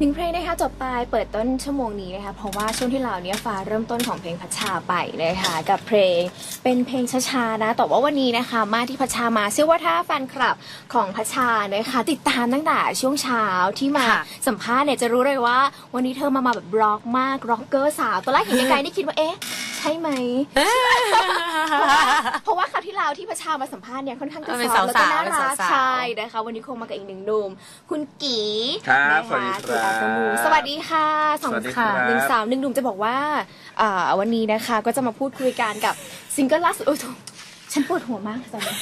หนึ่งเพลงนะคะจบไปเปิดต้นชั่วโมงนี้นะคะเพราะว่าช่วงที่เราเนี้ยฟ้าเริ่มต้นของเพลงพัชชาไปนะคะกับเพลงเป็นเพลงช้าๆนะแต่ว่าวันนี้นะคะ มาที่พัชชามาเชื่อว่าถ้าแฟนคลับของพัชชานะคะติดตามตั้งแต่ช่วงเช้าที่มาค่ะสัมภาษณ์เนี่ยจะรู้เลยว่า วันนี้เธอมามาแบบร็อกมากร็อกเกอร์สาวตอนแรกเห็นไกลๆนี่คิดว่าเอ๊ะใช่ไหม เพราะว่าคราวที่แล้วที่ประชามาสัมภาษณ์เนี่ยค่อนข้างจะเป็นซอฟต์แล้วก็สาวๆน่าเป็นรักสาวๆใช่นะคะวันนี้คงมากับอีกหนึ่งหนุ่มคุณกีครับนะะสวัสดีครับณอัตมูสวัสดีค่ะสองสวัสดีค่ะครับหนึ่งสาวหนึ่งหนุ่มจะบอกว่าอ่าวันนี้นะคะก็จะมาพูดคุยกันกับซิงเกิลล่าสุดโอ้ยโถ่ฉันปวดหัวมากตอนนี้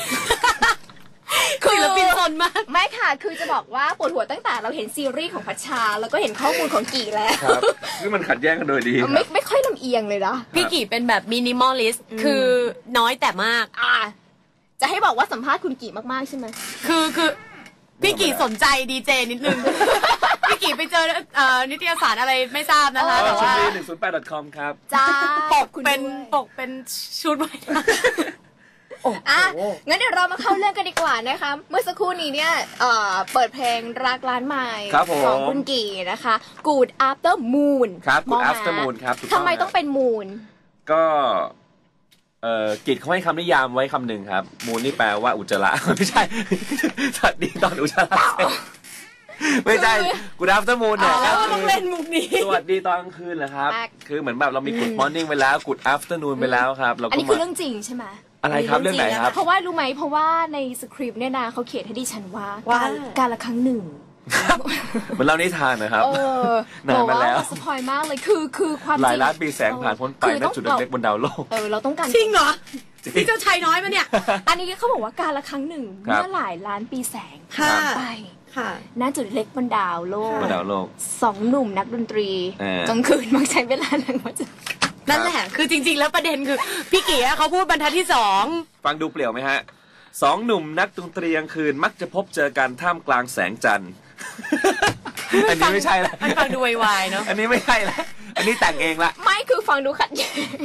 ศิลปินซนมาก ไม่ค่ะ คือจะบอกว่าปวดหัวตั้งแต่เราเห็นซีรีส์ของพัชชา แล้วก็เห็นข้อมูลของกีแล้ว ครับคือมันขัดแย้งกันโดยดีคไม่รับไม่ค่อยลำเอียงเลยนะ พี่กี่เป็นแบบมินิมอลลิสต์คือน้อยแต่มาก อ่า จะให้บอกว่าสัมภาษณ์คุณกีมากๆใช่ไหม คือคือพี่กี่สนใจดีเจนิดนึง พี่กี่ไปเจอเอ่อนิตยสารอะไรไม่ทราบนะคะเอแต่อชุว่าดนี้หนึ่งศูนย์แปด .com ครับ จ้าปกคุณเป็นด้วย ปกเป็นชุดว่ายน้ อะงั้นเดี๋ยวเรามาเข้าเรื่องกันดีกว่านะคะ เมื่อสักครู่นี้เนี่ยเอ่อเปิดเพลงรักร้านใหม่ครับผมของคุณกีนะคะ Good After Moon ครับมอง Good หา After Moon ครับถูกต้องทำไมครับต้องเป็นมูนก็เอ่อกิจเขาให้คำนิยามไว้คำหนึ่งครับ มูลนี่แปลว่าอุจจาระไม่ใช่สวัสดีตอนอุจจาระเสร็จไม่ใช่กูดับเตอร์มูนำเนี่ยอ๋ก็อคืต้องอเล่นมุกนี้สวัสดีตอนกลางคืนเหรอครับ คือเหมือนแบบเรามี Good Morning ไปแล้ว Good Afternoon ไปแล้วครับเราอันก็นี้คือมาเรื่องจริงใช่ไหม อะไรครับเรื่องไหนครับ เพราะว่ารู้ไหมเพราะว่าในสคริปต์เนี่ยนะเขาเขียนให้ดิฉันว่าว่า การการละครั้งหนึ่ง เหมือนเรานิทานนะครับ เออนานมาแล้วสปอยมากเลยคือคือความจริงหลายล้านปีแสงผ่านพ้นไปคือณต้องจุดเล็กๆบนดาวโลก เออเราต้องการ จริงเหรอจริงพี่เจ้าชายน้อยปะเนี่ย อันนี้เขาบอกว่าการละครั้งหนึ่งครับ เมื่อหลายล้านปีแสงค่ะผ่านไปค่ะ ณจุดเล็กบนดาวโลกบนดาวโลก สองหนุ่มนักดนตรีเออ กลางคืนมักใช้เวลาหลังมาเจอกั นนั่นแหละ คือจริง ๆ แล้วประเด็นคือ พี่กี่อะเขาพูดบรรทัดที่สองฟังดูเปลี่ยวไหมฮะสองหนุ่มนักดนตรีกลางคืนมักจะพบเจอกันท่ามกลางแสงจันทร์ อันนี้ไม่ใช่ละ มันฟังดูวายๆเนาะ อันนี้ไม่ใช่ละ อันนี้แต่งเองละไม่คือฟังดูขัดแย้ง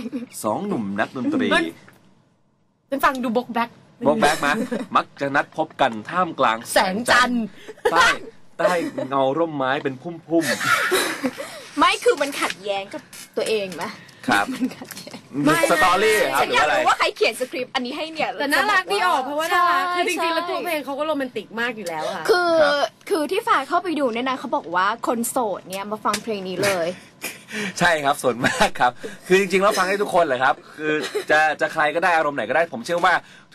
สองหนุ่มนักดนตรี มันมันฟังดูบกแบ็คบอกแบ็กมา มักจะนัดพบกันท่ามกลางแสงจันทร์ใต้ใต้เงาร่มไม้เป็นพุ่มไม่คือมันขัดแย้งกับตัวเองไหมๆ ครับมันขัดแย้งไม่สตอรี่ครับฉันหรืออยากอะไร รู้ว่าใครเขียนสคริปต์อันนี้ให้เนี่ยแต่น่ารักดีออกเพราะว่าน่ารักใช่คือจริงๆแล้วตัวใช่เพลงเขาก็โรแมนติกมากอยู่แล้วค่ะ คือครับ คือที่ฝากเข้าไปดูเนี่ยนะเขาบอกว่าคนโสดเนี่ยมาฟังเพลงนี้เลย ใช่ครับส่วนมากครับ คือจริงๆแล้วฟังให้ทุกคนเลยครับ คือจะจะใครก็ได้อารมณ์ไหนก็ได้ผมเชื่อว่า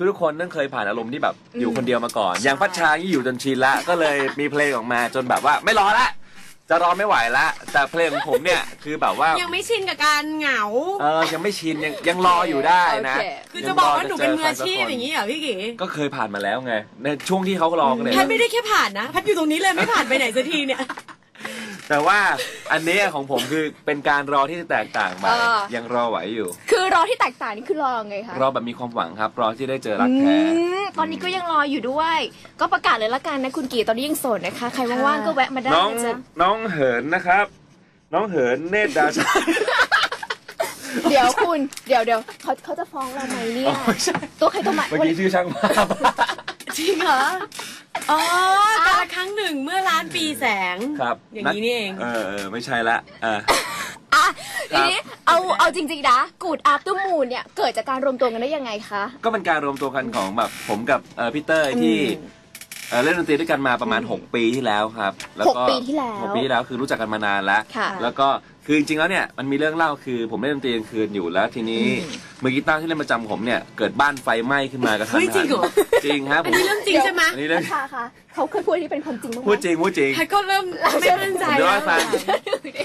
ทุกๆคนต้องเคยผ่านอารมณ์ที่แบบอยู่คนเดียวมาก่อน อย่างพัชชานี่อยู่จนชินละก็เลยมีเพลงออกมาจนแบบว่าไม่รอละ จะรอไม่ไหวละแต่เพลงของผมเนี่ย คือแบบว่ายังไม่ชินกับการเหงา เออยังไม่ชินยังยังรออยู่ได้นะโอเคคือจะบอกว่าหนูเป็นมืออาชีพอย่างนี้เหรอพี่กี่ก็เคยผ่านมาแล้วไงในช่วงที่เขารอกันเนี่ยพัดไม่ได้แค่ผ่านนะ พัดอยู่ตรงนี้เลยไม่ผ่านไปไหนสักทีเนี่ย แต่ว่าอันเนี้ยของผมคือเป็นการรอที่แตกต่างไปเออ ยังรอไหวอยู่ คือรอที่แตกต่างนี่คือรอไงคะรอแบบมีความหวังครับ รอที่ได้เจอรักอืแท้ มตอนนี้ก็ยังรออยู่ด้วย ก็ประกาศเลยละกันนะคุณกีตอนนี้ยังโสดนะคะ ใครว่างๆก็แวะมาได้น้องนะจ๊ะน้องเหินนะครับ น้องเหินเนตรดาชา เดี๋ยวคุณเดี๋ยวเดี๋ยวเขาเขาจะฟ้องเราไหมเนี่ยอ๋อไม่ใช่ ตัวใครตัวมันเมื่อกี้ชื่อช่างภาพ จริงเหรอ อ๋อการละครั้งหนึ่งเมื่อล้านปีแสง ครับอย่างนี้นี่เอง เออเออไม่ใช่ละอ่า อะครัทีบนี้เอาเอาจริงๆนะกูดอัพตัวมูนเนี่ยเกิดจากการรวมตัวกันได้ยังไงคะ ก็เป็นการรวมตัวกันของแบบผมกับเออพี่เตอร์ที่เอ่อเล่นดนตรีด้วยกันมาประมาณ 6 ปีที่แล้วครับ แล้วหกก็ปีที่แล้วหกปีที่แล้วคือรู้จักกันมานานแล้ว ค่ะ แล้วก็ คือจริงๆแล้วเนี่ยมันมีเรื่องเล่าคือผมเล่นดนตรีกลางคืนอยู่แล้วทีนี้มือกีตาร์ที่เล่นประจำผมเนี่ยเกิดบ้านไฟไหม้ขึ้นมากระทันเฮ้ยจริงเหรอ จริงครับผอันมนี้เรื่องจริงใช่ไหมอันนี้เรื่องค่ะค่ะ เขาเคยพูดที่เป็นความจริงบ้างไหม พูดจริงพูดจริงพัดก็เริ่มไม่มั่นใจเดี๋ยวแล้วให้ฟัง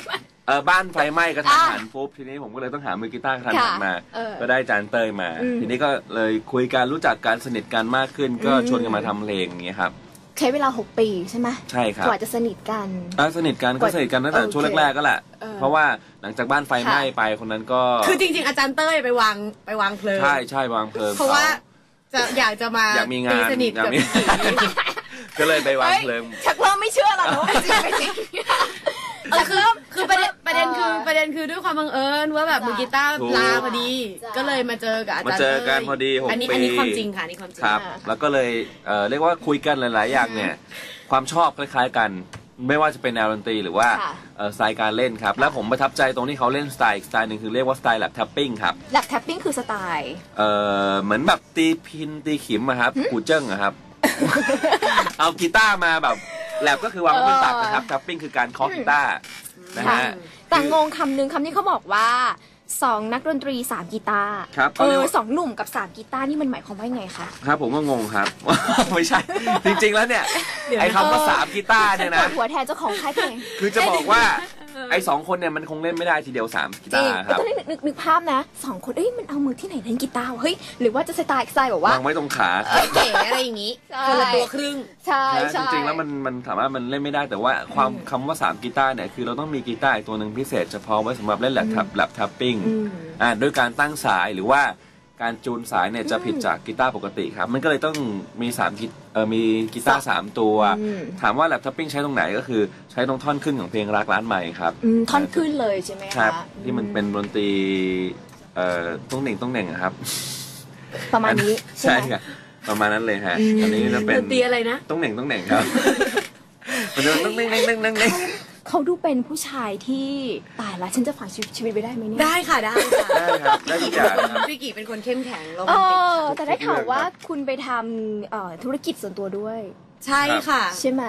ค่ะเออบ้านไฟไหม้กระทันอะหันปุ๊บทีนี้ผมก็เลยต้องหามือกีตาร์กระทันหันค่ะมา เออก็ได้จานเตยมา อืม ทีนี้ก็เลยคุยกันรู้จักกันสนิทกันมากขึ้น ก็อืมชวนกันมาทำเพลงอย่างเงี้ยครับ ใช้เวลา 6 ปีใช่ไหมใช่ครับกว่าจะสนิทกัน อะสนิทกันกก็ว่าสนิทกันตั้งแต่โอเคช่วงแรกๆก็แหละ เออ เพราะว่าหลังจากบ้านไฟไหม้ค่ะไปคนนั้นก็คือจริง ๆ อาจารย์เต้ยไปวางไปวางเพลิง ใช่ใช่วางเพลิงเพราะว่าจะอยากจะมาอยากมีงาตีนสนิทอยากกับมีพี่กี่ก็เลยไปวางเฮ้ยเพลิง ชักเริ่มไม่เชื่อแล้วนะว่าจริงไม่จริง เออคือคือประเด็นประเด็นคือประเด็นคือด้วยความบังเอิญว่าแบบจ้ะมือกีตาร์ถูก ลาพอดี จ้ะ ก็เลยมาเจอกับอาจารย์มาเจอกันต้ยพอดีหกอันนี้ปีอันนี้ความจริงค่ะอันนี้ความจริงครับอ่าแล้วก็เลยเอ่อเรียกว่าคุยกันหลาย ๆ อย่างเนี่ย ความชอบคล้าย ๆ กัน ไม่ว่าจะเป็นแนวดนตรีหรือว่าค่ะ เอ่อสไตล์การเล่นครับ และผมประทับใจตรงที่เขาเล่นสไตล์อีกสไตล์หนึ่งคือเรียกว่าสไตล์แลบทับปิ้งครับ หลักแท็ปปิ้งคือสไตล์ เอ่อเหมือนแบบตีพินตีขิมอะครับกูเจิ้งอะครับ เอากีตาร์มาแบบ แลบก็คือวางไว้บนตักนะครับทับปิ้งคือการเคาะกีตาร์นะค่ะฮะแต่งงคำนึงคำนี้เขาบอกว่าสองนักดนตรีสามกีตาร์ครับเอเขาเรียกอว่าสองหนุ่มกับสามกีตาร์นี่มันหมายความว่าไงคะครับ ผมก็งงครับ ไม่ใช่ จริง ๆ แล้วเนี่ยเดี๋ยวนะไอ้คำว่าสามกีตาร์เนี่ยปนะวดหัวแทนเจ้าของค่ายเพลงคือจะบอกว่า ไอ้สองคนเนี่ยมันคงเล่นไม่ได้ทีเดียวสามกีจริตางร์ครับตอนนี้นึกนึกนึกภาพนะสองคนเอ้ยมันเอามือที่ไหนเล่นกีตาร์วะเฮ้ยหรือว่าจะสไตล์สไตล์แบบว่า วางไว้ตรงขาเออเก๋อะไรอย่างงี้คนละตัวครึ่ง ใช่นะใช่ จริงๆแล้วมันมันถามว่ามันเล่นไม่ได้แต่ว่าความคำว่าสามกีตาร์เนี่ยคือเราต้องมีกีตาร์อีกตัวหนึ่งพิเศษเฉพาะไว้สำหรับเล่นแลบทับแลบทับปิ้งอืม อ่าด้วยการตั้งสายหรือว่า การจูนสายเนี่ยจะผิดจากกีตาร์ปกติครับ มันก็เลยต้องมีสามกีเออมีกีตาร์สามตัวอืมถามว่าแลบทับปิ้งใช้ตรงไหนก็คือใช้ตรงท่อนขึ้นของเพลงรักร้านใหม่ครับอืมท่อนขึ้นเลยใช่ไหมครัคะบที่มันเป็นดนตรีเอ่อต้องเหน่งต้องเหน่งอะครับ ประมาณนี้ใช่ใช่ไหม ครับประมาณนั้นเลยฮะอันนี้จะเป็นดนตรีอะไรนะ ต้องเหน่งต้องเหน่งครับ มันจะต้องเหน่งเหน่งเหน่งเหน่งเหน่ง เขาดูเป็นผู้ชายที่ตายละฉันจะฝากชีวิตชีวิตไปได้ไหมเนี่ยได้ค่ะได้ค่ะได้ครับได้ทุกอย่างครับพี่กี่เป็นคนเข้มแข็งโรเอแมนติกอแต่ได้ข่าวว่าคุณไปทำเอ่อธุรกิจส่วนตัวด้วย ใช่ค่ะ ใช่ไหม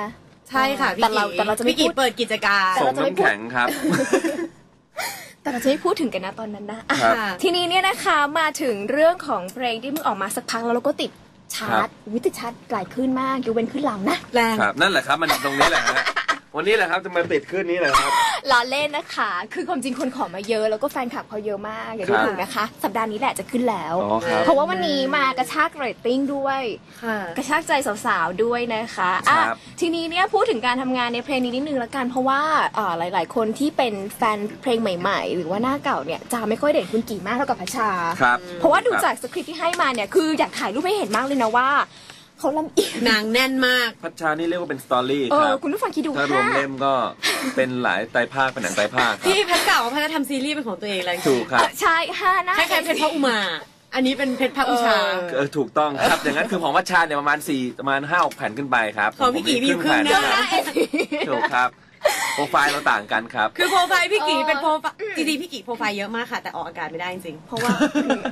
ใช่ค่ะพี่แต่เรากี่แต่เราจะไม่พี่กี่พูด เปิดกิจการแต่ส่เรางจะไม่น้ำพูดแข็งครับ แต่เราจะไม่พูดถึงกันนะตอนนั้นนะอะครับค่ะทีนี้เนี่ยนะคะมาถึงเรื่องของเพลงที่เพิ่งออกมาสักพักแล้วเราก็ติดชาร์ตวิติดชาร์ตหลายขึ้นมากยกเว้นขึ้นหลังนะ แรง ครับ นั่นแหละครับ มันตรงนี้แหละฮะ วันนี้แหละครับจะมาติดขึ้นนี้แหละครับล้อเล่นนะคะ คือความจริงคนขอมาเยอะแล้วก็แฟนคลับเขาเยอะมากอย่าดูครับถูกนะคะ สัปดาห์นี้แหละจะขึ้นแล้ว อ๋อครับ เพราะว่าวันนี้มากระชากเรตติ้งด้วย ค่ะ กระชากใจสาวๆด้วยนะคะอะครับ ทีนี้เนี่ยพูดถึงการทำงานในเพลงนี้นิดนึงละกัน เพราะว่าเอ่อหลาย ๆ คนที่เป็นแฟนเพลงใหม่ ๆ หรือว่าหน้าเก่าเนี่ยจะไม่ค่อยเด่นคุณกี่มากเท่ากับพัชชา ครับ เพราะว่าดูจากสคริปต์ที่ให้มาเนี่ยคืออยากถ่ายรูปให้เห็นมากเลยนะว่า เขาลำเอียงนางแน่นมาก พัชชานี่เรียกว่าเป็นสตอรี่เอคอรับ คุณผู้ฟังคิดดูถ้ารวมห้าเล่มก็เป็นหลายไตรภาคเป็นหนังไตรภาคครับพี่แพทย์กล่าวว่าแพทย์จะทำซีรีส์เป็นของตัวเองแล้วถูกครับ ใช่ห้าหน้า คล้ายๆเพชรพระอุมา อันนี้เป็นเพชรพระอุชา เออถูกต้องครับ อย่างนั้นคือของวัชชาเนี่ยประมาณ 4 ประมาณ5 6แผ่นขึ้นไปครับของพี่กี่มีอยู่ครึ่งหแผ่น้า ครับถูกครับ โปรไฟล์เราต่างกันครับ คือโปรไฟล์พี่กี่เป็นโปรไฟล์จริงๆพี่กี่โปรไฟล์เยอะมากค่ะ แต่ออกอากาศไม่ได้จริงเพราะว่า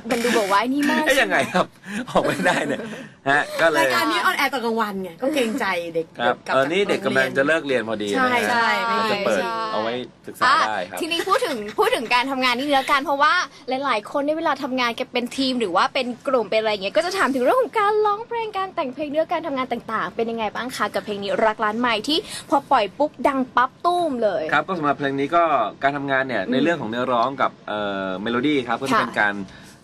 มันดูแบบว่าไอ้นี่มากเอ้ยยังไงครับ ออกไม่ได้เนี่ยฮะก็เลรายยการนี้ออนแอร์ตอนกลางวันไงก็เกรงใจเด็กครับกลัเออนี่เด็กกำลังจะเลิกเรียนพอดีใช่นะฮะใช่ไม่ก็ดีจะเปิดใช่เอาไว้ศึกษาอะได้ครับ ทีนี้พูดถึงพูดถึงการทำงานนี่เนื้อการเพราะว่าหลาย ๆ คนในยเวลาทำงานกันเป็นทีมหรือว่าเป็นกลุ่มเป็นอะไรอย่างเงี้ยก็จะถามถึงเรื่องของการร้องเพลงการแต่งเพลงเนื้อการทำงานต่าง ๆ เป็นยังไงบ้างคะกับเพลงนี้รักร้านใหม่ที่พอปล่อยปุ๊บดังปั๊บตุ้มเลย ครับก็สำหรับเพลงนี้ก็การทำงานเนี่ยในเรื่องของเนื้อร้องกับเอ่อเมโลดี้ครับก็จะค่ะเป็นการ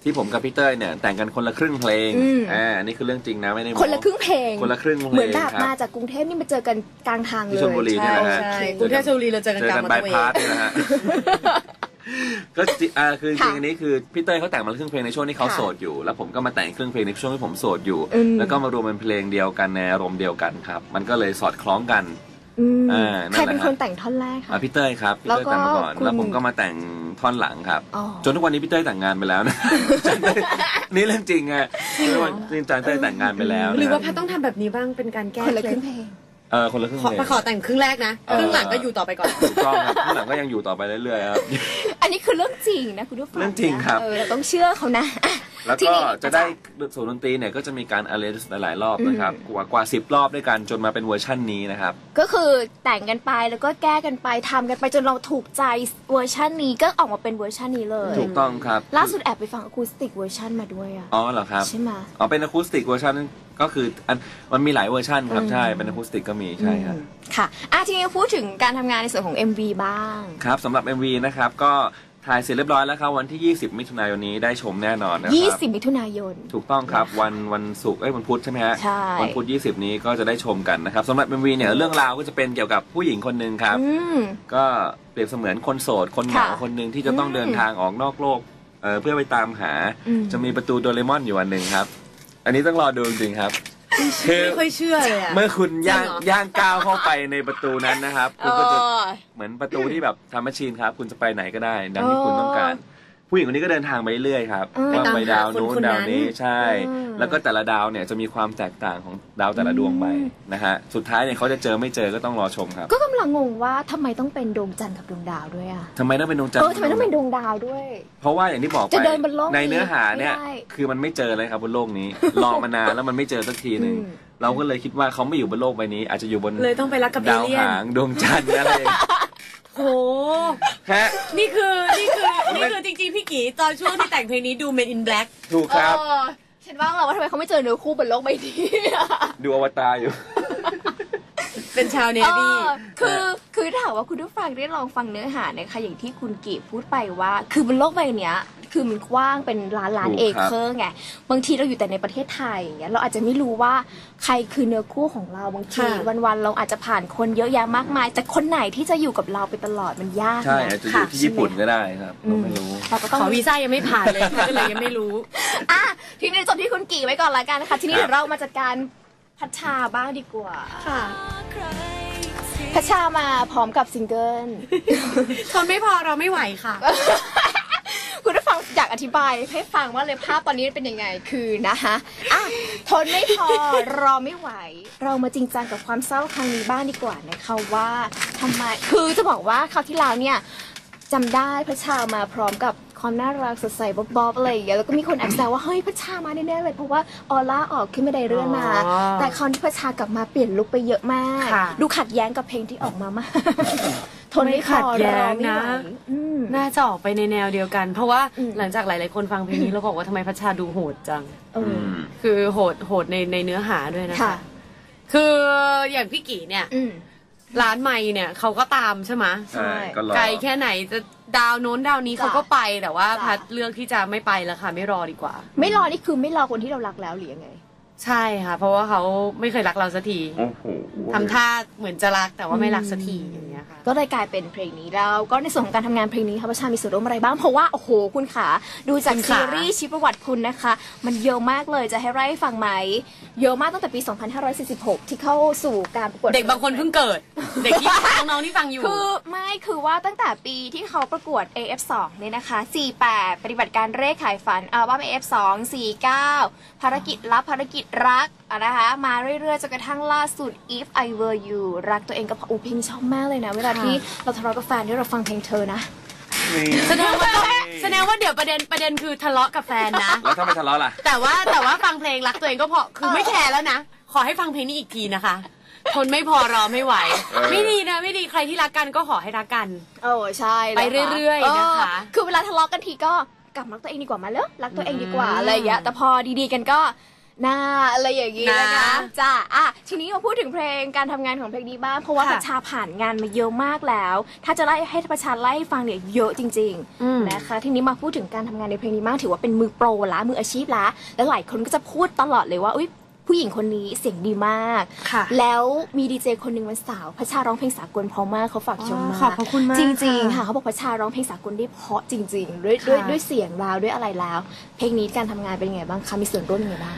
ที่ผมกับพี่เต้ยเนี่ยแต่งกันคนละครึ่งเพลงอืม อ่าอันนี้คือเรื่องจริงนะไม่ได้โม้คนละครึ่งเพลง คนละครึ่งเพลงเหมือนแบบครับมาจากกรุงเทพนี่มาเจอกันกลางทางเลที่ยชลบุรีๆนี่ใช่แหละฮะ ใช่กรุงเทพชลบุรีเราเจอกันเจอกลางกันมอเตบาอยร์เวพาสย์นี่นะฮะ ก็จิอ่าคือจริงค่ะๆอันนี้คือพี่เต้ยเขาแต่งมาครึ่งเพลงในช่วงที่เขาค่ะโสดอยู่ แล้วผมก็มาแต่งครึ่งเพลงในช่วงที่ผมโสดอยู่ อืม แล้วก็มารวมเป็นเพลงเดียวกันในอารมณ์เดียวกันครับ มันก็เลยสอดคล้องกัน อืมอ่านั่นแหละใครเป็นคนแต่งท่อนแรกอ่าคะพี่เต้ยครับพี่แล้วเต้ยก็แต่งมาก่อนคุณแล้วผมก็มาแต่งท่อนหลังครับอ๋อจนทุกวันนี้พี่เต้ยแต่งงานไปแล้วนะนี่เรื่องจริงไงทุกวันจริงจังเต้ยแต่งงานไปแล้วนะหรือว่าแพทย์ต้องทำแบบนี้บ้างเป็นการแก้คนละเคคล็รึ่ดงเพลงเออคนละครึ่งขอเพลงมาขอแต่งครึ่งแรกนะเออครึ่งหลังก็อยู่ต่อไปก่อนถูกต้องครับข้างหลังก็ยังอยู่ต่อไปเรื่อยๆครับอันนี้คือเรื่องจริงนะคุณผู้ฟังเรื่องจริงครับเออเราต้องเชื่อเขานะอะ แล้วทีก็นี้จะได้ส่วนดนตรีเนี่ยก็จะมีการ arrange หลาย ๆ รอบนะครับ กว่ากว่าสิบรอบด้วยกันจนมาเป็นเวอร์ชั่นนี้นะครับ ก็คือแต่งกันไปแล้วก็แก้กันไปทำกันไปจนเราถูกใจเวอร์ชันนี้ก็ออกมาเป็นเวอร์ชันนี้เลย ถูกต้องครับ ล่าสุดแอบไปฟังอะคูสติกเวอร์ชันมาด้วยอะอ๋อเหรอครับใช่ไหมอ๋อเป็นอะคูสติกเวอร์ชันก็คืออันมันมีหลายเวอร์ชันครับอืมใช่เป็นอะคูสติกก็มีใช่ครับค่ะอะทีนี้พูดถึงการทำงานในส่วนของ MV บ้างครับสำหรับ MV นะครับก็ ถ่ายเสร็จเรียบร้อยแล้วครับ วันที่ 20 มิถุนายนนี้ได้ชมแน่นอนนะครับ 20 มิถุนายน ถูกต้องครับวันวันศุกร์เอ้ยวันพุธใช่ไหมฮะใช่ วันพุธ 20 นี้ก็จะได้ชมกันนะครับสำหรับ MV เนี่ยเรื่องราวก็จะเป็นเกี่ยวกับผู้หญิงคนหนึ่งครับ อืม ก็เปรียบเสมือนคนโสดคนเหงาค่ะคนหนึ่งที่จะต้องอืมเดินทางออกนอกโลกเอ่อเพื่อไปตามหา อืม จะมีประตูโดเรมอนอยู่อันหนึ่งครับ อันนี้ต้องรอดูจริงๆครับคือ ไม่ค่อยเชื่อเลยอะ เมื่อคุณย่างจริงเหรอ ย่างก้าวเข้าไปในประตูนั้นนะครับ คุณก็จะเออ เหมือนประตูที่แบบทำแมชชีนครับ คุณจะไปไหนก็ได้ดังที่คุณต้องการ ผู้หญิงคนนี้ก็เดินทางไปเรื่อยครับอืมว่าไปไปตาดามวหานู้นคนๆดาวนี้นั้นใช่ อืม แล้วก็แต่ละดาวเนี่ยจะมีความแตกต่างของดาวแต่ละดวงไปนะฮะสุดท้ายเนี่ยเขาจะเจอไม่เจอก็ต้องรอชมครับก็กำลังงงว่าทำไมต้องเป็นดวงจันทร์กับดวงดาวด้วยอะทำไมต้องเป็นดวงจันทเอร์อทำไมต้องเป็นดวงดาวด้วย เพราะว่าอย่างที่บอกไปจะเดินบนโลกในเนื้อหาเนี่ยไม่ได้คือมันไม่เจอเลยครับบนโลกนี้ รอมานานแล้วมันไม่เจอสักทีหนึ่งอืม เราก็เลยคิดว่าเขาไม่อยู่บนโลกใบนี้ อาจจะอยู่บนเลยต้องไปรักกับเอดาวเลี่ยนหางดวงจันทร์อะไรอย่างเงี้ยโห ฮะ นี่คือนี่คือนี่คือจริงๆ พี่กีตอนช่วงที่แต่งเพลงนี้ดู Men in Black ถูกครับ เออฉันว่าเราว่าทำไมเขาไม่เจอเนื้อคู่บนโลกใบนี้อะดูอวตารอยู่ เป็นชาวเนเอวี่อคือคือถ้าหากว่าคุณผู้ฟังได้ลองฟังเนื้อหาเนี่ยค่ะอย่างที่คุณกีพูดไปว่า คือบนโลกใบเนี้ยคือมันกว้างเป็นล้านล้านถูกเอครับเคอร์ไงบางทีเราอยู่แต่ในประเทศไทยอย่างเงี้ยเราอาจจะไม่รู้ว่าใครคือเนื้อคู่ของเราบางที ค่ะ วันๆเราอาจจะผ่านคนเยอะแยะมากมาย แต่คนไหนที่จะอยู่กับเราไปตลอดมันยากใช่นะอาจจะอยู่ที่ญี่ปุ่นก็ได้ครับเราไม่รู้ เราก็ต้อง ขอวีซ่ายังไม่ผ่านเลยก็เลยยังไม่รู้ อะทีนี้จบที่คุณกี่ไว้ก่อนละกันนะคะทีนี้ครับ เดี๋ยวเรามาจัดการพัชชาบ้างดีกว่า ค่ะพัชชามาพร้อมกับซิงเกิล ทนไม่พอเราไม่ไหวค่ะ คุณผู้ฟังอยากอธิบายให้ฟังว่าเลยภาพตอนนี้เป็นยังไงคือนะคะอะทนไม่พอรอไม่ไหว เรามาจริงจังกับความเศร้าครั้งนี้บ้างดีกว่านะคะว่าทำไมคือจะบอกว่าคราวที่แล้วเนี่ยจำได้พระชามาพร้อมกับความน่ารักสดใสบ๊อบๆอะไรอย่างเงี้ยแล้วก็มีคนแอบแซวว่าเฮ้ยพระชามาแน่ๆเลยเพราะว่าออร่าออกขึ้นไม่ได้เรื่อนมาอ๋อแต่คราวนี้พระชากลับมาเปลี่ยนลุคไปเยอะมากค่ะดูขัดแย้งกับเพลงที่ออกมามาก ทนไม่พไม่ขัอดแย้รงอไม่ไหวนะอืมน่าจะออกไปในแนวเดียวกัน เพราะว่าอืมหลังจากหลาย ๆ คนฟังเพลงนี้แล้วบอกว่าทำไมพัชชาดูโหดจังเอออคือโหดโหดในในเนื้อหาด้วยนะค่ะคะคืออย่างพี่กีเนี่ยอืมร้านไม่เนี่ยเขาก็ตามใช่ไหมใช่ก็รอไกลแค่ไหนจะดาวโน้นดาวนี้จ้ะเขาก็ไปแต่ว่าจ้ะพัดเลือกที่จะไม่ไปแล้วค่ะ ไม่รอดีกว่า ไม่รอนี่คือไม่รอคนที่เรารักแล้วหรือยังไง ใช่ค่ะ เพราะว่าเขาไม่เคยรักเราสักทีโอ้โหทำท่าเหมือนจะรักแต่ว่าไม่รักสักที อย่างเงี้ยค่ะก็เลยกลายเป็นเพลงนี้แล้วก็ในส่วนของการทำงานเพลงนี้ค่ะประชามีส่วนร่วมอะไรบ้างเพราะว่าโอ้โหคุณขาดูจากคุณซีขารีส์ชีวประวัติคุณนะคะ มันเยอะมากเลยจะให้ไล่าให้ฟังไหมเยอะมากตั้งแต่ปี 2546 ที่เข้าสู่การประกวดเด็กบางคนเพิ่งเกิด เด็กที่น้องๆที่ฟังอยู่ คือไม่คือว่าตั้งแต่ปีที่เขาประกวด AF2 เนี่ยนะคะ 48 ปฏิบัติการเร่ขายฝันอัลบั้ม AF2 49 ภารกิจลับภารกิจรักอะนะคะมาเรื่อยๆจนกระทั่งล่าสุด If I Were You รักตัวเองกับอูเพลงชอบมากเลยนะ เวลาค่ะที่เราทะเลาะกับแฟนที่เราฟังเพลงเธอนะนี่แสดงว่าแสดงว่าเดี๋ยวประเด็นประเด็นคือทะเลาะกับแฟนนะ แล้วถ้าไม่ทะเลาะล่ะ แต่ว่าแต่ว่าฟังเพลงรักตัวเองก็พอคือไม่แคร์แล้วนะ ขอให้ฟังเพลงนี้อีกทีนะคะ ทนไม่พอรอไม่ไหวเออไม่ดีนะ ไม่ดีใครที่รักกันก็ขอให้รักกัน โอ้ใช่แล้วไปเรื่อยๆนะคะเออคือเวลาทะเลาะกันทีก็กลับมารักตัวเองดีกว่ามาแล้วรักตัวเองดีกว่าอืมอะไรอย่างเงี้ยแต่พอดีๆกันก็ น่าอะไรอย่างงี้นะคะนะจ้าอะทีนี้มาพูดถึงเพลงการทำงานของเพลงนี้บ้างเพราะว่าค่ะประชาผ่านงานมาเยอะมากแล้ว ถ้าจะไล่ให้ประชาไล่ให้ฟังเนี่ยเยอะจริงอืมๆนะคะทีนี้มาพูดถึงการทำงานในเพลงนี้มากถือว่าเป็นมือโปรละมืออาชีพละแล้วหลายคนก็จะพูดตลอดเลยว่าอุ้ยผู้หญิงคนนี้เสียงดีมากค่ะแล้วมีดีเจคนหนึ่งวันเสาร์พระชาร้องเพลงสากลเพราะมากเขาฝากชมมาขอบพระคุณมาก จริงๆค่ะค่ะเขาบอกพระชาร้องเพลงสากลได้เพราะจริง ๆ ด้วยด้วยค่ะด้วยเสียงราวด้วยอะไรแล้ว เพลงนี้การทำงานเป็นยังไงบ้างคะ มีส่วนร่วมยังไงบ้าง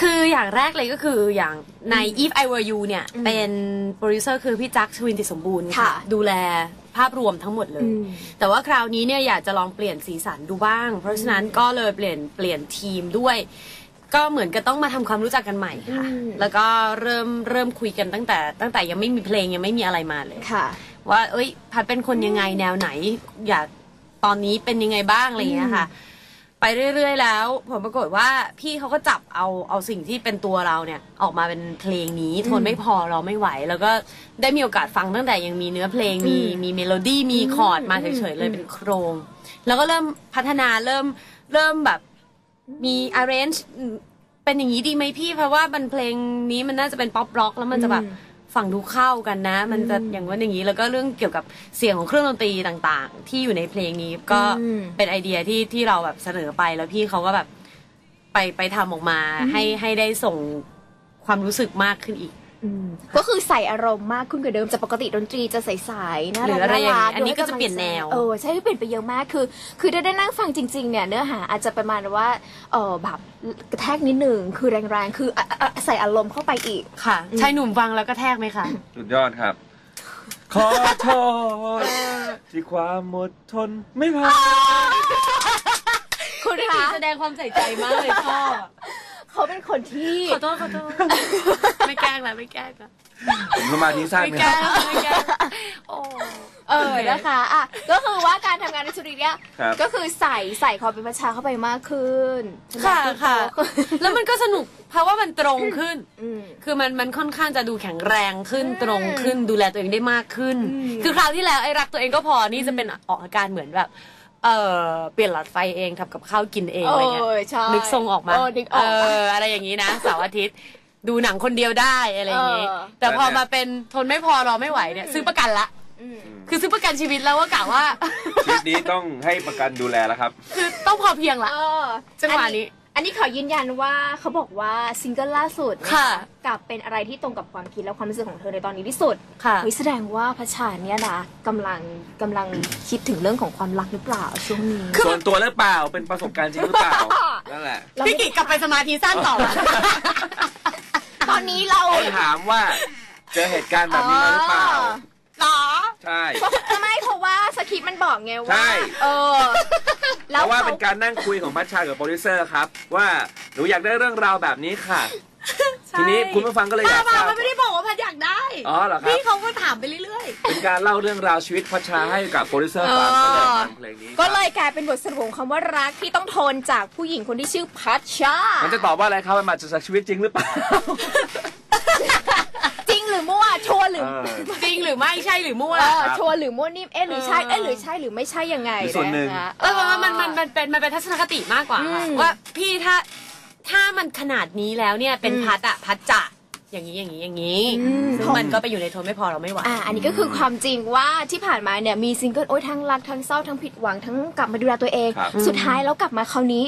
คืออย่างแรกเลยก็คืออย่างใน If I Were You เนี่ยอืมเป็นโปรดิวเซอร์คือพี่จักรชวินติสมบูรณ์ค่ะ ดูแลภาพรวมทั้งหมดเลยอืมแต่ว่าคราวนี้เนี่ยอยากจะลองเปลี่ยนสีสันดูบ้าง เพราะฉะนั้นก็เลยเปลี่ยนเปลี่ยนทีมด้วย ก็เหมือนกับต้องมาทำความรู้จักกันใหม่ค่ะอืมแล้วก็เริ่มเริ่มคุยกันตั้งแต่ ตั้งแต่ยังไม่มีเพลงยังไม่มีอะไรมาเลยค่ะ ว่าเอ้ยพัดเป็นคนยังไงแนวไหน อยากตอนนี้เป็นยังไงบ้างอะไรอย่างเงี้ยค่ะ ไปเรื่อยๆแล้วผลปรากฏว่าพี่เขาก็จับเอาเอาสิ่งที่เป็นตัวเราเนี่ย ออกมาเป็นเพลงนี้ทนไม่พอเราไม่ไหว แล้วก็ได้มีโอกาสฟังตั้งแต่ยังมีเนื้อเพลงมีอืมมีเมโลดี้มีคอร์ดมาอืเฉมยๆเลยอืมเป็นโครง แล้วก็เริ่มพัฒนาเริ่มเริ่มแบบมี arrange อืมเป็นอย่างนี้ดีไหมพี่เพราะว่ามันเพลงนี้มันน่าจะเป็นป๊อปร็อกแล้วมันจะแบบ อืมฝั่งดูเข้ากันนะ มันจะอืมอย่างว่าอย่างนี้แล้วก็เรื่องเกี่ยวกับเสียงของเครื่องดนตรีต่างๆ ที่อยู่ในเพลงนี้ก็อืมเป็นไอเดียที่ที่เราแบบเสนอไปแล้วพี่เขาก็แบบไปไปทำออกมาให้ให้ได้ส่งความรู้สึกมากขึ้นอีกอืม ก็คือใส่อารมณ์มากขึ้นกว่าเดิมจากปกติดนตรีจะใสๆน่าหรืรัอกอะไรอย่างนี้น่ารักอันนี้ก็จะดูให้ำลังเปลี่ยนแนวเออใช่เปลี่ยนไปเยอะมากคือ คือได้ได้นั่งฟังจริงๆเนี่ยเนื้อหาอาจจะประมาณว่าเออแบบกระแทกนิดหนึ่งคือแรงๆ คืออะอะใส่อารมณ์เข้าไปอีกค่ะชายหนุ่มฟังแล้วก็แทกไหมคะสุดยอดครับ ขอโทษที่ความอดทนไม่พอตีแสดงความใส่ใจมากเลยชอบ เขาเป็นคนที่ ขอโทษขอโทษไม่แกล้งแล้วไม่แกล้งแล้วผมสมาธิสั้นไม่ไหมแกคล้รับ งไม่แกล้งโอ้ เออนะคะอะก็คือว่าการทำงานในชุดนี้เนี่ยครับ ก็คือใส่ใส่ความเป็นประชาเข้าไปมากขึ้นใช่ไหมค่ะค่ะคือแล้วมันก็สนุกเพราะว่ามันตรงขึ้น อืม คือมันมันค่อนข้างจะดูแข็งแรงขึ้นอืมตรงขึ้นดูแลตัวเองได้มากขึ้นอืมคือคราวที่แล้วไอ้รักตัวเองก็พอนี่จะเป็นออกอาการเหมือนแบบ เออเปลี่ยนหลอดไฟเองทำกับข้าวกินเองอะไรเงี้ยเออใช่นึกทรงออกมาเออนึกออกเอออะไรอย่างนี้นะเสาร์อาทิตย์ดูหนังคนเดียวได้อะไรอย่างนี้เออแต่พอมาเป็นทนไม่พอรอไม่ไหวเนี่ยซื้อประกันละอืมคือซื้อประกันชีวิตแล้วว่ากะว่าชีวิตนี้ต้องให้ประกันดูแลแล้วครับ คือต้องพอเพียงละเออจังหวะนี้ อันนี้ขอยืนยันว่าเขาบอกว่าซิงเกิลล่าสุดนค่ะกลับเป็นอะไรที่ตรงกับความคิดและความรู้สึกของเธอในตอนนี้ที่สุดค่ะ เฮ้ยแสดงว่าพัชชาเนี่ยนะกำลังกำลังคิดถึงเรื่องของความรักหรือเปล่าช่วงนี้คือส่วนตัวหรือเปล่าเป็นประสบการณ์จริงหรือเปล่านั่นแหละเราพี่กิจกลับไปสมาธิสั้นต่อละตอนนี้เราต้องถามว่าเจอเหตุการณ์แบบนี้มาหรือเปล่า หรอใช่ไม่เพราะว่าสคริปต์มันบอกไงใช่ ว่า เออเพแล้วราะว่าเขาเป็นการนั่งคุยของพัชชากับโปรดิวเซอร์ครับ ว่าหนูอยากได้เรื่องราวแบบนี้ค่ะ ทีนี้คุณผู้ฟังก็เลยอยากป้าทราบมันไม่ได้บอกว่าพัดอยากได้ อ๋อเหรอครับ พี่เขาก็ถามไปเรื่อย เป็นการเล่าเรื่องราวชีวิตพัชชาให้กับโปรดิวเซอร์ฟังเออก็เลยฟังเพลงนี้ก็เลยกลายเป็นบทสรุปของคำว่ารักที่ต้องทนจากผู้หญิงคนที่ชื่อพัชชา มันจะตอบว่าอะไรครับมันมาจากชีวิตจริงหรือเปล่าจริงหรือ มั่วชัวร์หรือเออๆจริงหรือไม่ใช่หรือมั่ว เออชัวร์หรือมั่วนิ่มเอ๊ะหรือใช่เออเอ๊ะหรือใช่หรือไม่ใช่ยังไงหรือส่วนหนึ่งะคะ เออมันมันมันเป็นมันเป็นทัศนคติมากกว่าค่ะอืม ว่าพี่ถ้าถ้ามันขนาดนี้แล้วเนี่ยเป็นอืมพัดอะพัดจะอย่างนี้อย่างนี้อย่างนี้อืมซึ่งมันก็ไปอยู่ในโทนไม่พอเราไม่ไหว อ่าอันนี้ก็คือความจริงว่าที่ผ่านมาเนี่ยมีซิงเกิลโอ้ยทั้งรักทั้งเศร้าทั้งผิดหวังทั้งกลับมาดูแลตัวเอง ครับ สุดท้ายแล้วกลับมาคราวนี้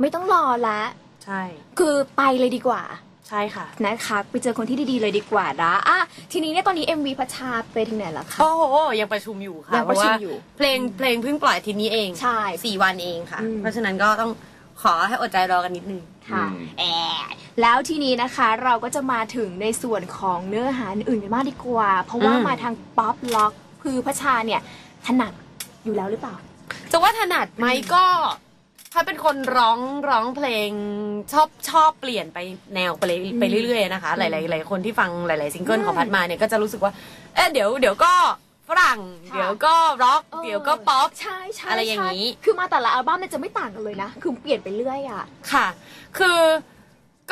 ไม่ต้องรอละ ใช่ คือไปเลยดีกว่า ใช่ค่ะ นะคะไปเจอคนที่ดีๆเลยดีกว่านะอะทีนี้เนี่ยตอนนี้ MV พัชชาไปถึงไหนแล้วคะ โอ้โหยังประชุมอยู่ค่ะยังประชุมเพาว่าอยู่เพลงเพลงเพิ่งปล่อยอาทีนี้เองใช่สี่วันเองค่ะ อืม เพราะฉะนั้นก็ต้องขอให้อดใจรอกันนิดนึง ค่ะอืม แอบแล้วทีนี้นะคะเราก็จะมาถึงในส่วนของเนื้อหาอื่นกันมากดีกว่า เพราะว่าอืม มาทางป๊อปล็อกคือพัชชาเนี่ยถนัดอยู่แล้วหรือเปล่า จะว่าถนัดไหมก็ พัดเป็นคนร้องร้องเพลงชอบชอบเปลี่ยนไปแนวไปเรื่อยไปเรื่อยๆนะคะ หลายๆหลายคนที่ฟังหลายๆซิงเกิลของพัดมาเนี่ยก็จะรู้สึกว่า เอ๊ะเดี๋ยวเดี๋ยวก็ฝรั่งค่ะเดี๋ยวก็ร็อกเออเดี๋ยวก็ป๊อป ใช่ใช่อะไรอย่างนี้นี้ คือมาแต่ละอัลบั้มเนี่ยจะไม่ต่างกันเลยนะ คือเปลี่ยนไปเรื่อยอะ ค่ะ คือ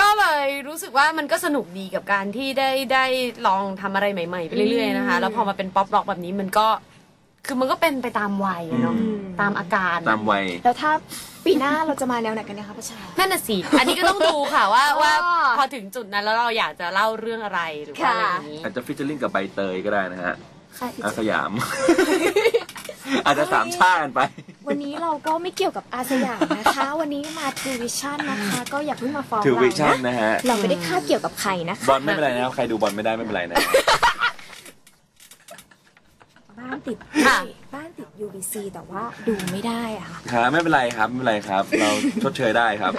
ก็เลยรู้สึกว่ามันก็สนุกดีกับการที่ได้ได้ลองทำอะไรใหม่ๆไปเรื่อยๆนะคะอืมแล้วพอมาเป็นป๊อปร็อกแบบนี้มันก็ คือมันก็เป็นไปตามวัยอะเนาะอืม ตามอาการ ตามวัย แล้วถ้าปีหน้าเราจะมาแนวไหนกันเนี่ยคะพัชชานั่นน่ะสิ อันนี้ก็ต้องดูค่ะว่าอ๋อว่าพอถึงจุดนั้นแล้วเราอยากจะเล่าเรื่องอะไรหรือว่าอะไรอย่างนี้ อาจจะฟิชเชอร์ลิงกับใบเตยก็ได้นะฮะค่ะอาสยาม อาจจะสามชาติกันไป วันนี้เราก็ไม่เกี่ยวกับอาสยามนะคะ วันนี้มาทูวิชั่นนะคะ ก็อย่าเพิ่งมาฟ้องถือเราวิชั่นนะนะฮะ เราไม่ได้คาดเกี่ยวกับใครนะคะ บอลไม่เป็นไรนะครับ ใครดูบอลไม่ได้ไม่เป็นไรนะบ้าน ติดค่ะ บ้านติด UBC แต่ว่าดูไม่ได้อะค่ะ ครับไม่เป็นไรครับไม่เป็นไรครับ เราชดเชยได้ครับ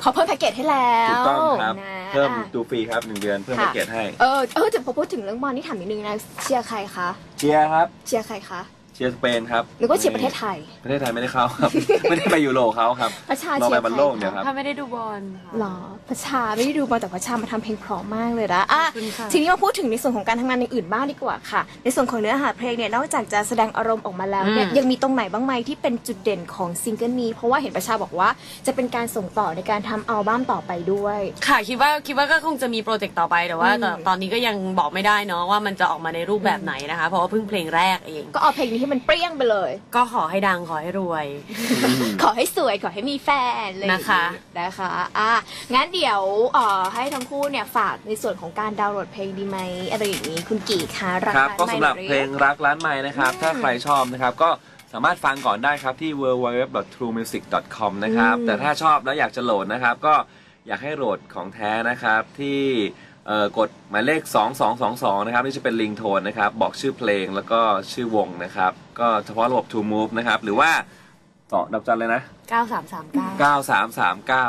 พอเพิ่มแพ็กเกจให้แล้วถูกต้องครับ นะเพิ่มดูฟรีครับหนึ่งเดือนเพิ่มแพ็กเกจให้เออเออแต่พอพูดถึงเรื่องบอลนี่ถามนิดนึงนะเชียร์ใครคะเชียร์ครับ เชียร์ใครคะ เชียร์สเปนครับหรือว่าเชียร์ประเทศไทย ประเทศไทยไม่ได้เข้าครับ ไม่ได้ไปยูโรเขาครับประชาเราเชีไปยร์บอลใครโลกเดี๋ยวคะครับ ถ้าไม่ได้ดูบอลค่ะ หรอประชาไม่ได้ดูบอลแต่ประชามาทำเพลงเพราะมากเลยนะอะขอบคุณค่ะ ทีนี้มาพูดถึงในส่วนของการทำงานในอื่นบ้างดีกว่าค่ะ ในส่วนของเนื้อหาเพลงเนี่ยนอกจากจะแสดงอารมณ์ออกมาแล้วเนี่ยอืมยังมีตรงไหนบ้างไหมที่เป็นจุดเด่นของซิงเกิลนี้ เพราะว่าเห็นประชาบอกว่าจะเป็นการส่งต่อในการทำอัลบั้มต่อไปด้วย ค่ะคิดว่าคิดว่าก็คงจะมีโปรเจกต์ต่อไปแต่ว่าอืมตอนตอนนี้ก็ยังบอกไม่ได้เนาะว่ามันจะออกมาในรูปแบบไหนนะคะ เพราะว่าเพิ่งเพลงแรกเอง ก็เอาเพลงนี้ให้มันเปรี้ยงไปเลย ก็ขอให้ดังขอให้รวย ขอให้สวยขอให้มีแฟนเลยนะคะ นะคะอะงั้นเดี๋ยวเอ่อให้ทั้งคู่เนี่ยฝากในส่วนของการดาวน์โหลดเพลงดีไหมอะไรอย่างนี้คุณกี่คะราครับคาก็สำหรับไม่เพลงรักร้านใหม่นะครับ ถ้าใครชอบนะครับก็สามารถฟังก่อนได้ครับที่ www.truemusic.com นะครับ แต่ถ้าชอบแล้วอยากจะโหลดนะครับ ก็อยากให้โหลดของแท้นะครับที่ เอ่อกดหมายเลข 2222 นะครับ นี่จะเป็นลิงโทนนะครับ บอกชื่อเพลงแล้วก็ชื่อวงนะครับ ก็เฉพาะระบบ True Move นะครับ หรือว่าต่อดับจันเลยนะ 9339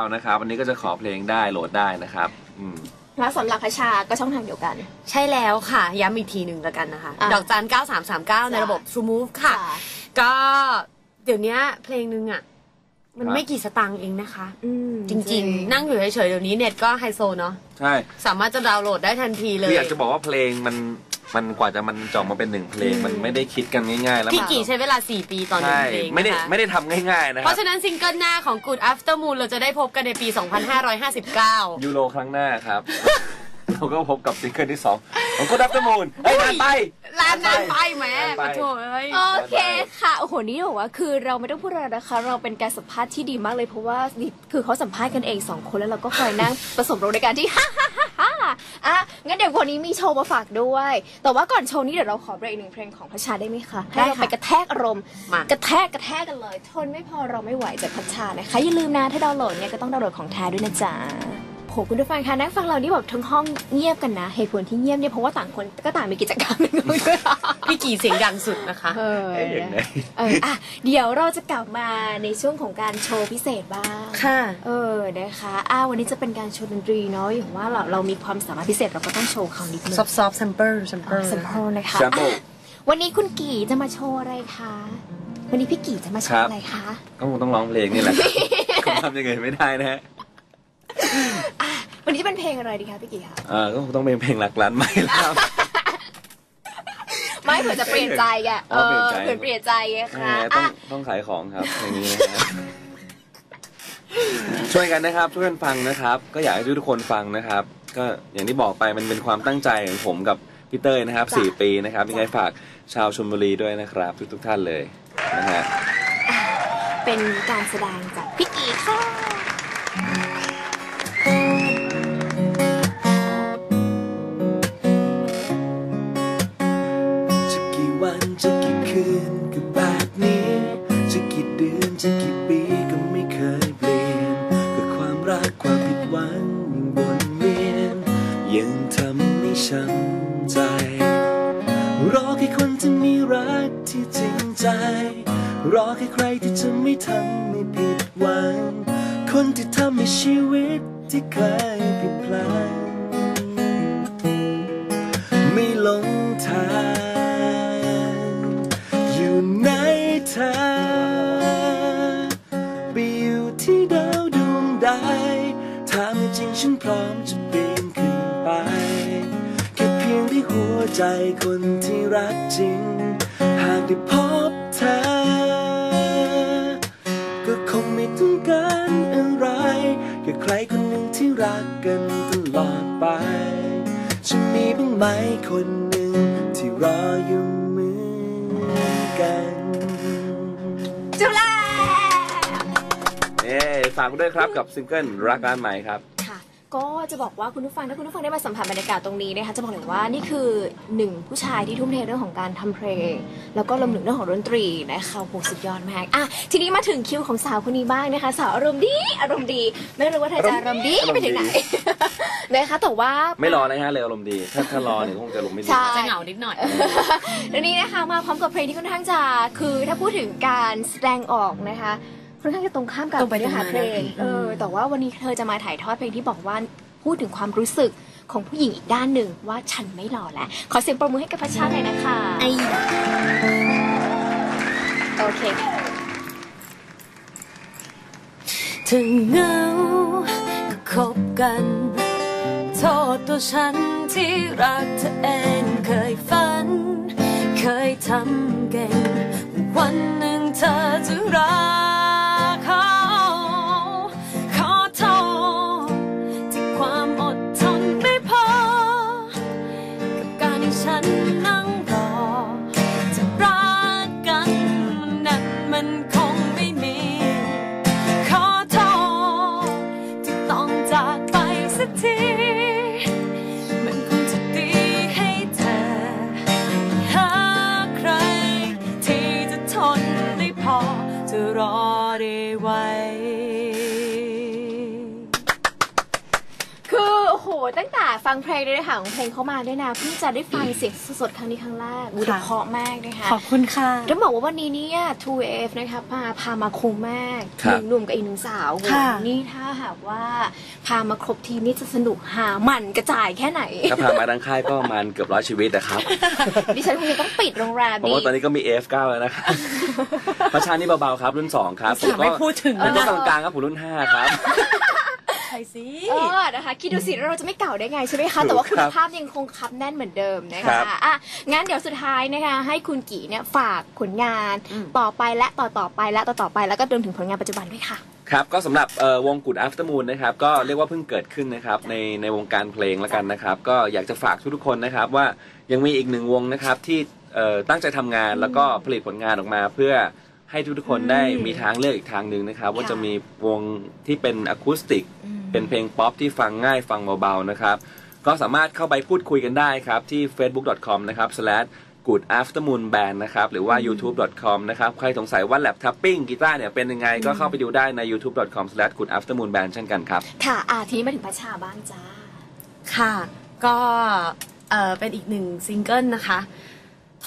9339 นะครับ อันนี้ก็จะขอเพลงได้โหลดได้นะครับอืม แล้วสำหรับพระชาก็ช่องทางเดียวกัน ใช่แล้วค่ะ ย้ำอีกทีหนึ่งแล้วกันนะคะ อะ ดอกจัน 9339 ในระบบ True Move ค่ะ ก็เดี๋ยวนี้เพลงนึงอะ มันครับไม่กี่สตางค์เองนะคะอืมจริง ๆ นั่งอยู่เฉยๆเดี๋ยวนี้เน็ตก็ไฮโซเนาะใช่สามารถจะดาวน์โหลดได้ทันทีเลคืยออยากจะบอกว่าเพลงมันมันกว่าจะมันจอกมาเป็นหนึ่งเพลงมันไม่ได้คิดกันง่ายๆ แล้วพี่มันกี่ใช้เวลา 4 ปีต่อหนึ่งใช่เพลงไม่ได้นะคะไม่ได้ทำง่ายๆนะคเพรับราะฉะนั้นซิงเกิลหน้าของ Good After Moon เราจะได้พบกันในปี 2559 ยูโรครั้งหน้าครับ เราก็พบกับซิงเกิลที่สองของก็ดับเบิลมูนเอ้ยนานไปลานนานไปแหมนานไปปะโถเอ้ยโอเคค่ะโอ้โหนี่บอกว่าคือเราไม่ต้องพูดอะไรนะคะ เราเป็นการสัมภาษณ์ที่ดีมากเลยเพราะว่านี่คือเขาสัมภาษณ์กันเองสองคนแล้วเราก็คอยนั่งผสมลงในการที่ฮ่าฮ่าฮ่าฮ่าอะงั้นเดี๋ยววันนี้มีโชว์มาฝากด้วย แต่ว่าก่อนโชว์นี้เดี๋ยวเราขอเบรกหนึ่งเพลงของพัชชาได้ไหมคะให้เราได้ค่ะไปกระแทกอารมณ์มากระแทกกระแทกกันเลย ทนไม่พอเราไม่ไหวจากพัชชานะคะอย่าลืมนะถ้าดาวน์โหลดเนี่ยก็ต้องดาวน์โหลดของแท้ด้วยนะจ๊ะโหคุณผู้ฟังคะนั่งฟังเรานี่แบบทั้งห้องเงียบกันนะเหตุผลที่เงียบเนี่ยเพราะว่าต่างคนก็ต่างมีกิจกรรมกันด้วยพี่กี่เสียงดังสุดนะคะเออเอ๊ะอย่างไหนเอออะเดี๋ยวเราจะกลับมาในช่วงของการโชว์พิเศษบ้างค่ะเออนะคะอ่าวันนี้จะเป็นการโชว์ดนตรีเนาะอย่างว่าเราเรามีความสามารถพิเศษเราก็ต้องโชว์เขานิดนึงซอฟต์ซอฟต์แซมเปิลแซมเปิลสัมพนะคะ Sample อะวันนี้คุณกี่จะมาโชว์อะไรคะวันนี้พี่กี่จะมาโชครัว์บอะไรคะก็คงต้องร้องเพลงนี่แหละคงทำยังไงไม่ได้นะฮะอะ วันนี้จะเป็นเพลงอะไรดีคะพี่กี่คะเออก็คงต้องเป็นเพลงหลักล้านไม่แล้วครับไม่เผื่อจะเปลี่ยนใจไงเออ๋อเปลี่ยนอใจเผื่อเปลี่ยนใจไงแหมคะต้องอะต้องขายของครับเพลงนี้นะฮะช่วยกันนะครับ ช่วยกันฟังนะครับ ก็อยากให้ทุกคนฟังนะครับ ก็อย่างที่บอกไปมันเป็นความตั้งใจของผมกับพี่เต้ยนะครับสี่ปีนะครับยังไงฝากชาวชลบุรีด้วยนะครับ ทุกทุกๆท่านเลยนะฮะ เป็นการแสดงจากพี่กี่ค่ะจะ รอแค่ใครที่จะไม่ทำให้ผิดหวัง คนที่ทำให้ชีวิตที่เคยผิดพลังไม่หลงทาง อยู่ในเธอไปอยู่ที่ดาวดวงใดถาไม่จริงฉันพร้อมจะปีนขึ้นไป แค่เพียงได้หัวใจคนที่รักจริง หากได้พบ กับใครคนหนึ่งที่รักกันตลอดไป จะมีบ้างไหมคนหนึ่งที่รออยู่เหมือนกันจุฬาเอ๊ฝากด้วยครับกับซิงเกิลรักกานใหม่ครับ ก็จะบอกว่าคุณผู้ฟังถ้าคุณผู้ฟังได้มาสัมผัสบรรยากาศตรงนี้นะคะจะบอกเลยว่านี่คือหนึ่งผู้ชายที่ทุ่มเทเรื่องของการทำเพลง แล้วก็รวมถึงเรื่องของดนตรีนะคะโหสุดยอดมากอะทีนี้มาถึงคิวของสาวคนนี้บ้างนะคะสาวอารมณ์ดีอารมณ์ดี ไม่รู้ว่าเธอจะอารมณ์ดีอารมณ์ดีไปถึงไหนนะคะแต่ว่าไม่รอนะฮะเลยอารมณ์ดีถ้าถ้ารอเนี่ยคงจะลงไม่ดีใช่จะเหงานิดหน่อยแล้วนี้นะคะมาพร้อมกับเพลงที่ค่อนข้างจะคือถ้าพูดถึงการแสดงออกนะคะ ค่อนข้างจะตรงข้ามกับตรงไปเนื้อหาตรงมาเพลงนะเออแต่ว่าวันนี้เธอจะมาถ่ายทอดเพลงที่บอกว่าพูดถึงความรู้สึกของผู้หญิงอีกด้านหนึ่งว่าฉันไม่หล่อแล้ว ขอเสียงปรบมือให้กับพัชชาหน่อยนะคะไอ้โอเคถึงเหงาก็คบกัน โทษตัวฉันที่รักเธอเองเคยฝัน เคยทำเก่ง วันหนึ่งเธอจะรัก งเพลงในเนื้อหาของเพลงเขามาด้วยนะเพิ่งจะได้ฟังเสียงสดๆครั้งนี้ครั้งแรกอุ๊ยค่ะเพราะมากนะคะขอบคุณค่ะต้องบอกว่าวันนี้เนี่ย 2AF นะคะพาพามาคุ้มมากครัหบนึ่งหนุ่มกับอีกหนึ่งสาวค่ะโหนี่ถ้าหากว่าพามาครบทีมนี่จะสนุกหาหมันกระจายแค่ไหนถ้าผ่านมาทั้งค่ายก็ประมาณเกือบร้อยชีวิตนะครับดิฉันคงจะต้องปิดโรงแรมเพราะว่าตอนนี้ก็มี F9 แล้วนะครับประชานี่เบาๆครับรุ่น2ครับอุตส่าห์ไม่พูดถึงผมนะก็กลางๆครับผมรุ่น5ครับ ใช่สิ เออนะคะคิดดูสิแล้วเราจะไม่เก่าได้ไงใช่ไหมคะถูกแต่ว่าคุณครับภาพยังคงคับแน่นเหมือนเดิมนะครัคะบ อะงั้นเดี๋ยวสุดท้ายนะคะ ให้คุณกี่เนี่ยฝากผลงานต่อไปและต่อต่อไปและต่อต่อไปแล้วก็รวมถึงผลงานปัจจุบันด้วยค่ะ ครับก็สำหรับเอ่อวงกุด After Moon นะครับก็เรียกว่าเพิ่งเกิดขึ้นนะครับในในวงการเพลงแล้วกันนะครับ ก็อยากจะฝากทุกๆคนนะครับว่ายังมีอีกหนึ่งวงนะครับที่เอ่อตั้งใจทำงานแล้วก็ผลิตผลงานออกมาเพื่อ ให้ทุกๆคนได้มีทางเลือกอีกทางหนึ่งนะครับ ว่าจะมีวงที่เป็นอะคูสติก เป็นเพลงป๊อปที่ฟังง่ายฟังเบาๆนะครับ ก็สามารถเข้าไปพูดคุยกันได้ครับ ที่ facebook.com นะครับ slash good afternoon band นะครับ หรือว่า youtube.com นะครับ ใครสงสัยว่า lap tapping กีตาร์เนี่ยเป็นยังไงก็เข้าไปดูได้ใน youtube.com slash good afternoon band เช่นกันครับ ค่ะอะทีนี้มาถึงพัชชาบ้างจ้า ค่ะ ก็เออเป็นอีกหนึ่งซิงเกิลนะคะท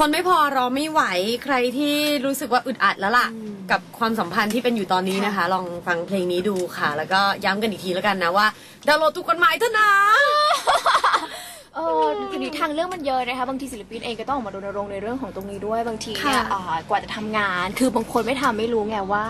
นไม่พอรอไม่ไหวใครที่รู้สึกว่าอึดอัดแล้วล่ะ กับความสัมพันธ์ที่เป็นอยู่ตอนนี้นะคะ ลองฟังเพลงนี้ดูค่ะ แล้วก็ย้ำกันอีกทีแล้วกันนะว่าดาวน์โหลดถูกกฎหมายเถอะนะเออทีนี้ทางเรื่องมันเยอะนะคะบางทีศิลปินเองก็ต้องออกมารณรงค์ในเรื่องของตรงนี้ด้วยบางทีเนี่ยค่ะอ่ากว่าจะทำงาน คือบางคนไม่ทำไม่รู้ไงว่า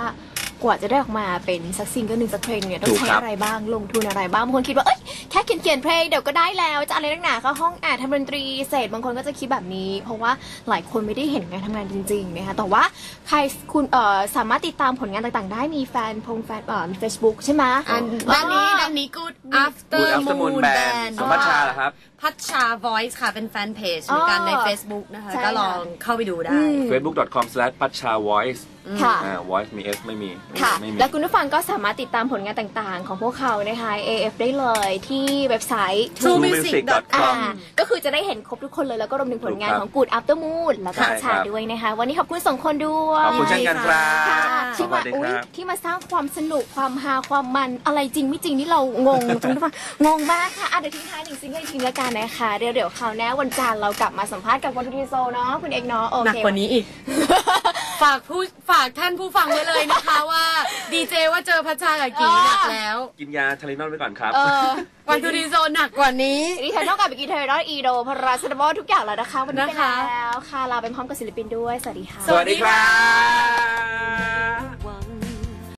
กว่าจะได้ออกมาเป็นสักซิงเกิลหนึ่งสักเพลงเนี่ยต้องถูกใช้ครับ อะไรบ้างลงทุนอะไรบ้างบางคนคิดว่าเอ้ยแค่เขียนเขียนเพลงเดี๋ยวก็ได้แล้วจะอะไรนักหนาเข้าห้องอ่านทำดนตรีเสร็จบางคนก็จะคิดแบบนี้ เพราะว่าหลายคนไม่ได้เห็นงานทำงานจริงๆนะคะแต่ว่าใครคุณเอ่อสามารถติดตามผลงานต่างๆ ได้มีแฟนพงแฟนเอ่อมี Facebook ใช่ไหมอันด้านนี้ด้านนี้ Good After good afternoon Moon band Band สมบัติชาเหรอครับ พัชชา Voice ค่ะ เป็นแฟนเพจเหมือนกันใน อ๋อ Facebook นะคะ ใช่ก็ลค่ะองเข้าไปดูได้อืม facebook.com slash พัชชา voice ค่ะ อ่า voice มี s ไม่มีค่ะ ไม่มี และคุณผู้ฟังก็สามารถติดตามผลงานต่างๆ ของพวกเขานะคะ AF ได้เลยที่เว็บไซต์ truemusic.com อ่าก็คือจะได้เห็นครบทุกคนเลย แล้วก็รวมถึงผลงานถูกครับของ Good After Moon แล้วก็ใช่ประชาครับ ด้วยนะคะ วันนี้ขอบคุณสองคนด้วยขอบคุณเช่นกันครับ ค่ะสที่วัมาสดีอุ๊คยรับ ที่มาสร้างความสนุกความฮาความมันอะไรจริงไม่จริงนี่เรางง คุณผู้ฟังงงมากค่ะอะเดี๋ยวทิ้งท้ายหนึ่งซิงเกิลทิ้งละกันนะคะเดี๋ยวเดี๋ยวคราวหน้าวันจันทร์เรากลับมาสัมภาษณ์กับวันทูดีโซเนาะคุณเอกเนาะโอหนักเคกว่านี้อีก ฝากผู้ฝากท่านผู้ฟังไว้เลยนะคะว่าดีเจว่าเจอพัชชากับกีหนักแล้ว กินยาทารินอลไว้ก่อนครับเออวันทูดีโซนหนักกว่านี้ดิฉันต้องกลับไปกินเทอร์นอลอีโดพาราเซตามอลทุกอย่างแล้วนะคะวันนี้ไปนะคะแล้วค่ะลาไปพร้อมกับศิลปินด้วย สวัสดีค่ะ สวัสดีครับ